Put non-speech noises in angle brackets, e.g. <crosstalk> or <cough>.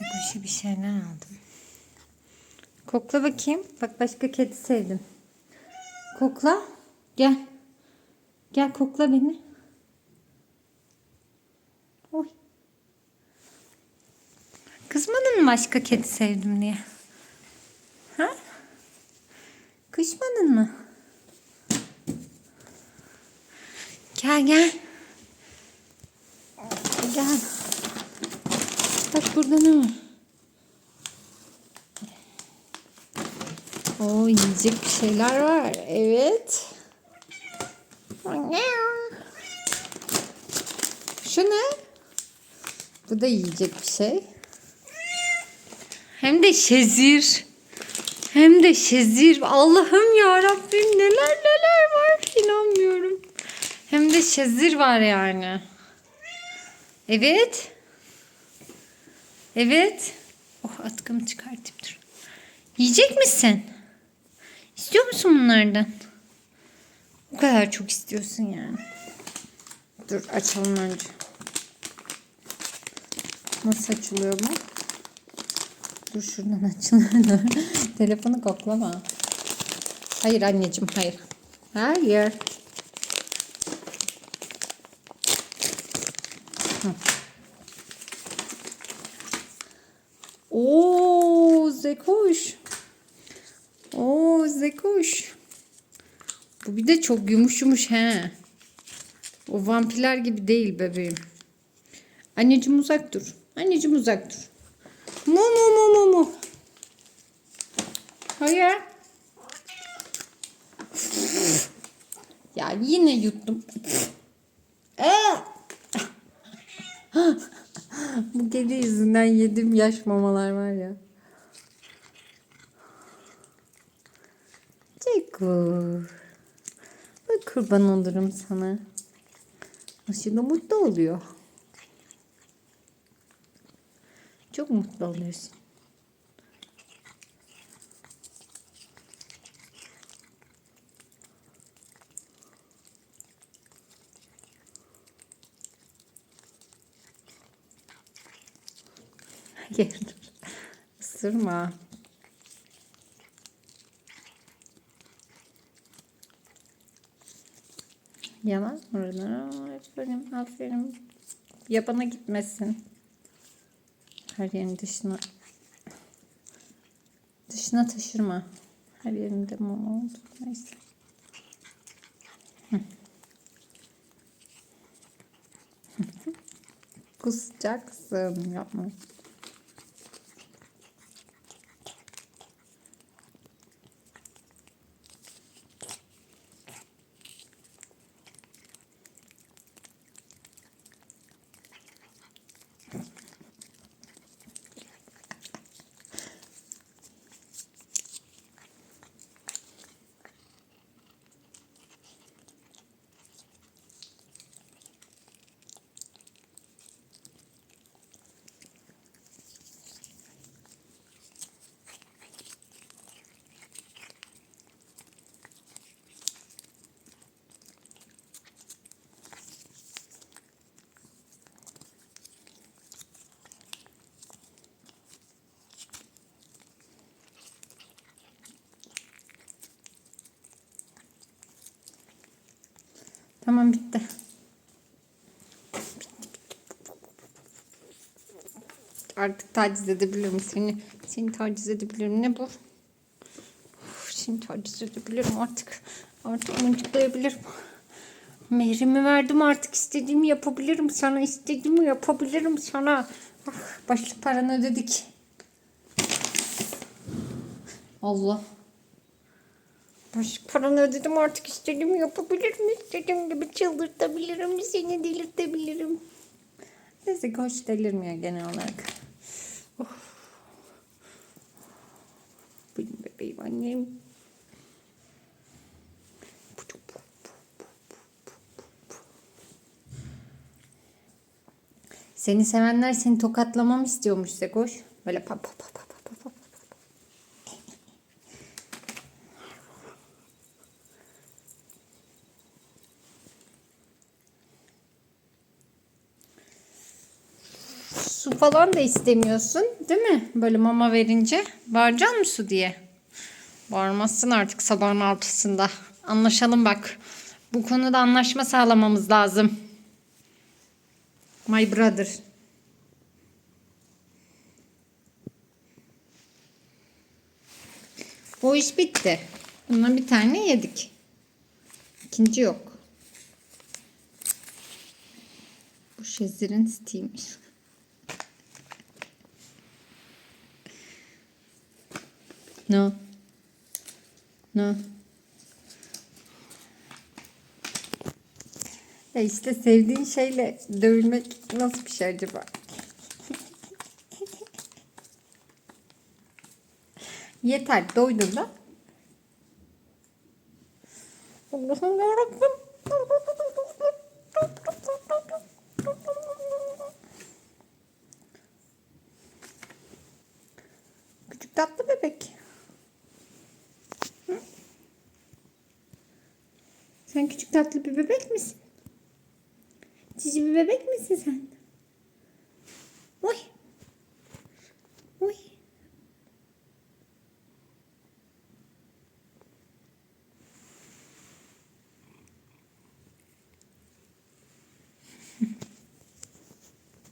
Sekoş'a bir şeyler aldım. Kokla bakayım. Bak başka kedi sevdim. Kokla. Gel. Gel kokla beni. Oy. Kızmadın mı başka kedi sevdim diye? Ha? Kışmadın mı? Gel gel. Gel. Bak burada ne var? Oo yiyecek bir şeyler var. Evet. Şu ne? Bu da yiyecek bir şey. Hem de şezir. Hem de şezir. Allah'ım ya Rabbim neler neler var. İnanmıyorum. Hem de şezir var yani. Evet. Evet. Oh atkımı çıkartayım dur. Yiyecek misin? İstiyor musun bunlardan? O kadar çok istiyorsun yani. Dur açalım önce. Nasıl açılıyor bu? Dur şuradan açılıyor. <laughs> Telefonu koklama. Hayır anneciğim hayır. Hayır. Hı. Oo Zekoş. Oo Zekoş. Bu bir de çok yumuş yumuş he. O vampirler gibi değil bebeğim. Anneciğim uzak dur. Anneciğim uzak dur. Mu mu mu mu mu. Hayır. Ya yine yuttum. <laughs> Bu kedi yüzünden yedim yaş mamalar var ya. Ceko. Bak kurban olurum sana. Aslında mutlu oluyor. Çok mutlu oluyorsun. Hayır. Isırma. Yalan oradan. Aferin, aferin. Yabana gitmesin. Her yerin dışına dışına taşırma. Her yerinde mum oldu. Neyse. <laughs> Kusacaksın. Yapma. Tamam bitti. Artık taciz edebilirim seni. Seni taciz edebilirim. Ne bu? Uf, seni taciz edebilirim artık. Artık mıncıklayabilirim. Mehrimi verdim artık istediğimi yapabilirim sana. istediğimi yapabilirim sana. Ah, başlık paranı ödedik. Allah. Başlık paranı ödedim artık istediğimi yapabilirim. İstediğim gibi çıldırtabilirim. Seni delirtebilirim. Neyse hoş delirmiyor genel olarak. Of. Benim bebeğim annem. Seni sevenler seni tokatlamamı istiyormuş Sekoş. Böyle pa pa pa pa. Su falan da istemiyorsun değil mi? Böyle mama verince. Bağıracak mı su diye? Bağırmazsın artık sabahın altısında. Anlaşalım bak. Bu konuda anlaşma sağlamamız lazım. My brother. Bu iş bitti. Bundan bir tane yedik. İkinci yok. Bu Şezir'in sitiymiş. No. No. Ya işte sevdiğin şeyle dövülmek nasıl bir şey acaba? Yeter doydun da. Allah'ım yarabbim. Küçük tatlı bebek. Hı? Sen küçük tatlı bir bebek misin? Cici bir bebek misin sen?